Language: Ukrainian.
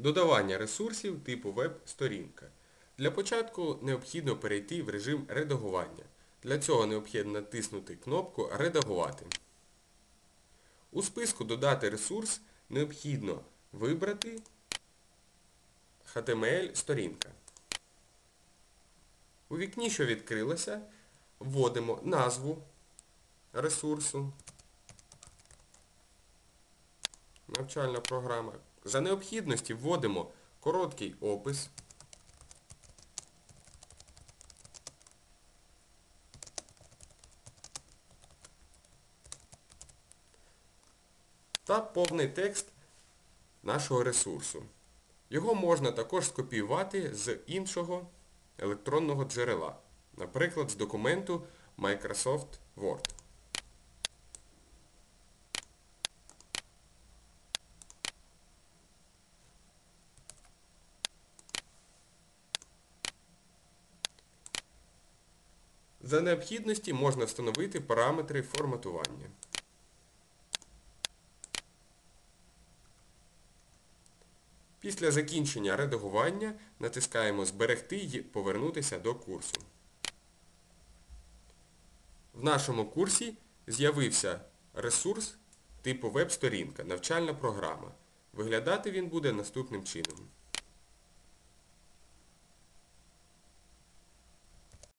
Додавання ресурсів типу веб-сторінка. Для початку необхідно перейти в режим редагування. Для цього необхідно натиснути кнопку Редагувати. У списку Додати ресурс необхідно вибрати HTML сторінка. У вікні, що відкрилося, вводимо назву ресурсу. Навчальна програма. За необхідності вводимо короткий опис. Та повний текст нашого ресурсу. Його можна також скопіювати з іншого електронного джерела, наприклад, з документу Microsoft Word. За необхідності можна встановити параметри форматування. Після закінчення редагування натискаємо Зберегти і повернутися до курсу. В нашому курсі з'явився ресурс типу веб-сторінка, навчальна програма. Виглядати він буде наступним чином.